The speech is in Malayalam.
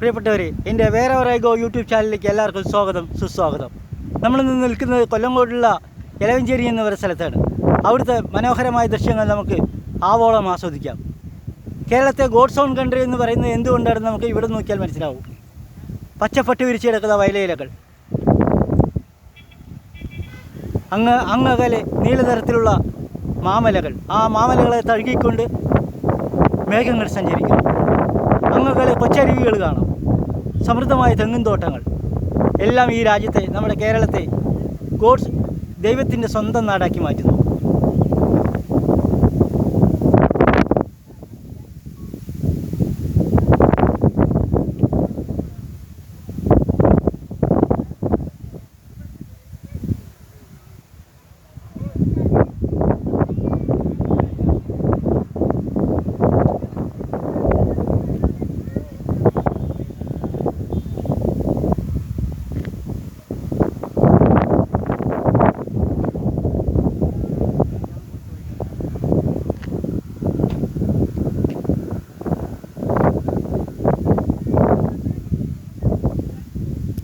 പ്രിയപ്പെട്ടവരെ എന്റെ വേറെ ഗോ യൂട്യൂബ് ചാനലിലേക്ക് എല്ലാവർക്കും സ്വാഗതം സുസ്വാഗതം. നമ്മളിന്ന് നിൽക്കുന്നത് കൊല്ലങ്കോടുള്ള ഇലവഞ്ചേരി എന്ന ഒരു സ്ഥലത്താണ്. അവിടുത്തെ മനോഹരമായ ദൃശ്യങ്ങൾ നമുക്ക് ആവോളം ആസ്വദിക്കാം. കേരളത്തെ ഗോഡ് സോൺ കൺട്രി എന്ന് പറയുന്നത് എന്തുകൊണ്ടാണെന്ന് നമുക്ക് ഇവിടെ നോക്കിയാൽ മനസ്സിലാവും. പച്ചപ്പട്ട് വിരിച്ച് കിടക്കുന്ന വയലയിലകൾ അങ്ങ് അങ്ങകലെ നീലതരത്തിലുള്ള മാമലകൾ. ആ മാമലകളെ തഴുകിക്കൊണ്ട് മേഘങ്ങൾ സഞ്ചരിക്കും അങ്ങകലെ കൊച്ചരുവികൾ കാണാം. സമൃദ്ധമായ തെങ്ങും തോട്ടങ്ങൾ. എല്ലാം ഈ രാജ്യത്തെ നമ്മുടെ കേരളത്തെ ഗോഡ്സ് ദൈവത്തിന്റെ സ്വന്തം നാടാക്കി മാറ്റുന്നു.